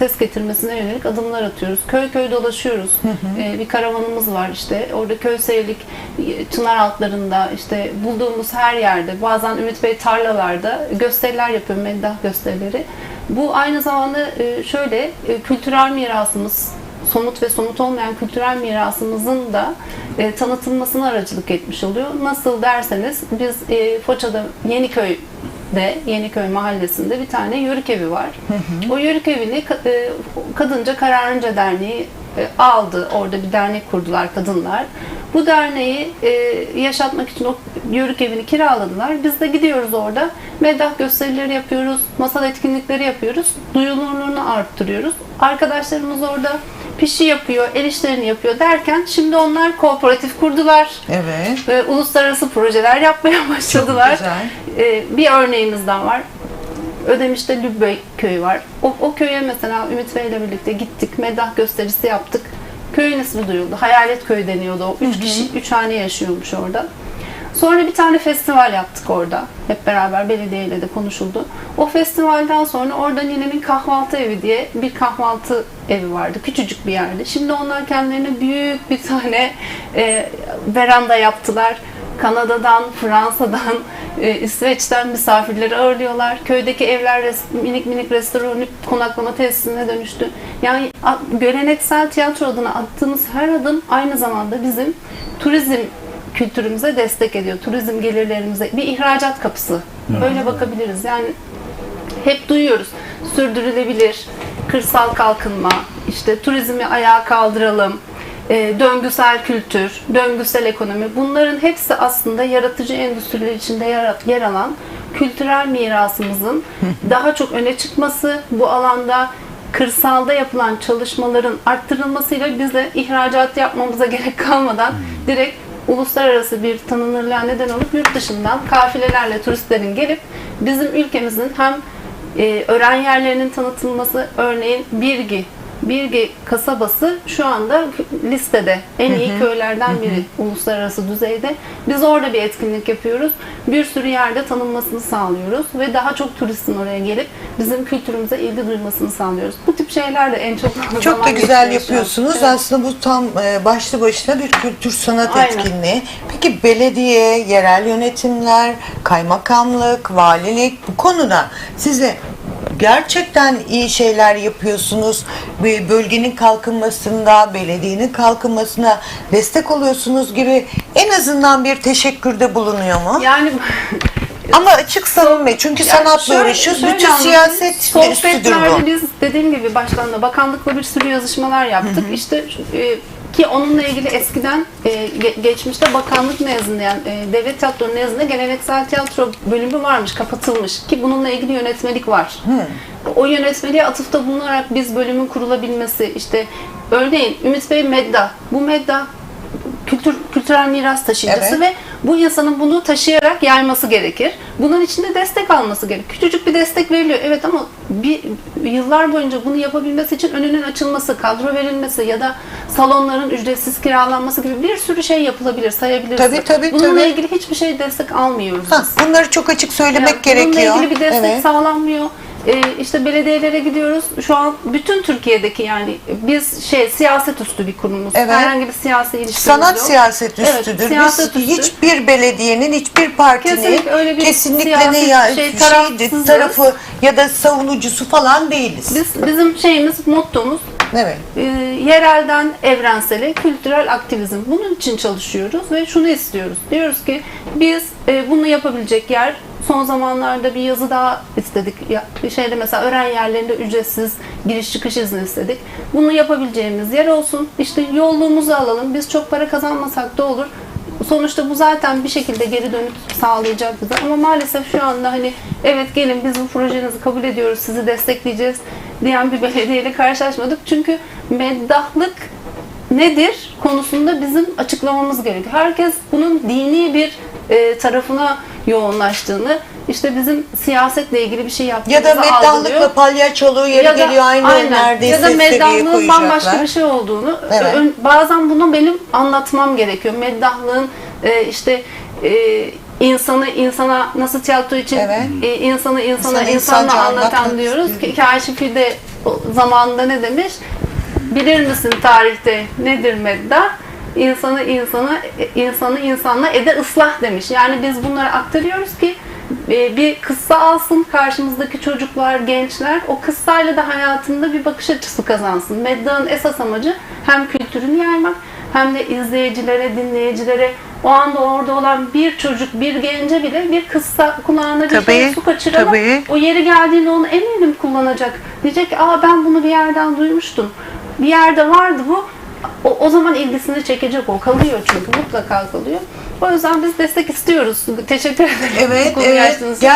ses getirmesine yönelik adımlar atıyoruz. Köy köy dolaşıyoruz. Ee, bir karavanımız var işte. Orada köy seyirlik çınar altlarında işte bulduğumuz her yerde bazen Ümit Bey tarlalarda gösteriler yapıyor. Meddah gösterileri. Bu aynı zamanda e, şöyle e, kültürel mirasımız somut ve somut olmayan kültürel mirasımızın da e, tanıtılmasına aracılık etmiş oluyor. Nasıl derseniz biz e, Foça'da Yeniköy'de Yeniköy mahallesinde bir tane yörük evi var. O yörük evini e, Kadınca Kararınca Derneği e, aldı. Orada bir dernek kurdular kadınlar. Bu derneği e, yaşatmak için o yörük evini kiraladılar. Biz de gidiyoruz orada. Meddah gösterileri yapıyoruz, masal etkinlikleri yapıyoruz. Duyulurluğunu arttırıyoruz. Arkadaşlarımız orada pişi yapıyor, el işlerini yapıyor derken şimdi onlar kooperatif kurdular. Evet. Ve uluslararası projeler yapmaya başladılar. güzel. Ee, bir örneğimiz daha var. Ödemiş'te Lübbey köyü var. O, o köye mesela Ümit Bey ile birlikte gittik. Meddah gösterisi yaptık. Köyün ismi duyuldu. Hayalet Köy deniyordu o. Üç kişi, üç hane yaşıyormuş orada. Sonra bir tane festival yaptık orada. Hep beraber belediyeyle de konuşuldu. O festivalden sonra orada Nine'nin kahvaltı evi diye bir kahvaltı evi vardı. Küçücük bir yerde. Şimdi onlar kendilerine büyük bir tane e, veranda yaptılar. Kanada'dan, Fransa'dan, e, İsveç'ten misafirleri ağırlıyorlar. Köydeki evler res- minik minik restoran, konaklama tesisine dönüştü. Yani a- geleneksel tiyatro adına attığımız her adım aynı zamanda bizim turizm kültürümüze destek ediyor. Turizm gelirlerimize bir ihracat kapısı. Böyle bakabiliriz. Yani hep duyuyoruz. Sürdürülebilir, kırsal kalkınma, işte turizmi ayağa kaldıralım, e, döngüsel kültür, döngüsel ekonomi. Bunların hepsi aslında yaratıcı endüstriler içinde yer, yer alan kültürel mirasımızın daha çok öne çıkması, bu alanda kırsalda yapılan çalışmaların arttırılmasıyla biz de ihracat yapmamıza gerek kalmadan direkt uluslararası bir tanınırlığa neden olup yurt dışından kafilelerle turistlerin gelip bizim ülkemizin hem e, öğren yerlerinin tanıtılması örneğin Birgi Birgi kasabası şu anda listede en iyi köylerden biri uluslararası düzeyde. Biz orada bir etkinlik yapıyoruz. Bir sürü yerde tanınmasını sağlıyoruz ve daha çok turistin oraya gelip bizim kültürümüze ilgi duymasını sağlıyoruz. Bu tip şeyler de en çok Çok da güzel yapıyorsunuz. Evet. Aslında bu tam e, başlı başına bir kültür sanat Aynen. etkinliği. Peki belediye, yerel yönetimler, kaymakamlık, valilik bu konuda size gerçekten iyi şeyler yapıyorsunuz. Bölgenin kalkınmasında, belediyenin kalkınmasına destek oluyorsunuz gibi en azından bir teşekkürde bulunuyor mu? Yani Ama açık samimi çünkü Yani sanatla uğraşıyoruz. Bütün anlatayım. siyaset Sohbetlerde biz dediğim gibi başkanla bakanlıkla bir sürü yazışmalar yaptık. İşte e, ki onunla ilgili eskiden e, ge- geçmişte bakanlık nezdinde yani e, devlet tiyatro nezdinde geleneksel tiyatro bölümü varmış, kapatılmış ki bununla ilgili yönetmelik var. O yönetmeliğe atıfta bulunarak biz bölümün kurulabilmesi işte örneğin Ümit Bey Medda. Bu Medda kültür kültürel miras taşıyıcısı Evet. ve bu insanın bunu taşıyarak yayması gerekir. Bunun için de destek alması gerekir. Küçücük bir destek veriliyor. Evet ama bir yıllar boyunca bunu yapabilmesi için önünün açılması, kadro verilmesi ya da salonların ücretsiz kiralanması gibi bir sürü şey yapılabilir, sayabiliriz. Tabii, tabii, Bununla tabii. ilgili hiçbir şey destek almıyoruz Ha, bunları çok açık söylemek Yani gerekiyor. Bununla ilgili bir destek Evet. sağlanmıyor. Ee, işte belediyelere gidiyoruz. Şu an bütün Türkiye'deki yani biz şey siyaset üstü bir kurumuz. Evet. Herhangi bir siyasi ilişkimiz Sanat yok. siyaset Evet, üstüdür. siyaset Biz üstü. hiçbir belediyenin, hiçbir partinin Kesinlikle öyle bir kesinlikle ne ya, şey, şeydi, tarafı ya da savunucusu falan değiliz. Biz, bizim şeyimiz, mottomuz evet. e, yerelden evrensele kültürel aktivizm. Bunun için çalışıyoruz ve şunu istiyoruz. Diyoruz ki biz e, bunu yapabilecek yer son zamanlarda bir yazı daha istedik. Ya, bir şeyde mesela öğren yerlerinde ücretsiz giriş çıkış izni istedik. Bunu yapabileceğimiz yer olsun. İşte yolluğumuzu alalım. Biz çok para kazanmasak da olur. Sonuçta bu zaten bir şekilde geri dönüt sağlayacak bize. Ama maalesef şu anda hani evet gelin biz bu projenizi kabul ediyoruz, sizi destekleyeceğiz diyen bir belediyeyle karşılaşmadık. Çünkü meddahlık nedir konusunda bizim açıklamamız gerekiyor. Herkes bunun dini bir e, tarafına yoğunlaştığını, işte bizim siyasetle ilgili bir şey Ya yaptığımızı da algılıyor. meddahlıkla palyaçoluğu yeri Ya da- geliyor aynı aynen. neredeyse Ya da seviyeye meddahlığın bambaşka bir şey olduğunu. Evet. Bazen bunu benim anlatmam gerekiyor. Meddahlığın e, işte e, insanı insana nasıl tiyatro için Evet. e, insanı insana İnsanı insanla anlatan anlatmak diyoruz. Ki, kaşifi de zamanında ne demiş? Bilir misin tarihte nedir medda? İnsanı insana, insanı insanla ede ıslah demiş. Yani biz bunları aktarıyoruz ki e, bir kıssa alsın karşımızdaki çocuklar, gençler o kıssayla da hayatında bir bakış açısı kazansın. Medda'nın esas amacı hem kültürünü yaymak hem de izleyicilere, dinleyicilere o anda orada olan bir çocuk, bir gence bile bir kıssa kulağına bir Tabii, şey su kaçıralım. tabii. O yeri geldiğinde onu eminim kullanacak. Diyecek ki aa ben bunu bir yerden duymuştum. Bir yerde vardı bu. O, o zaman ilgisini çekecek o. Kalıyor çünkü mutlaka kalıyor. O yüzden biz destek istiyoruz. Teşekkür ederim. Evet, evet. açtığınız.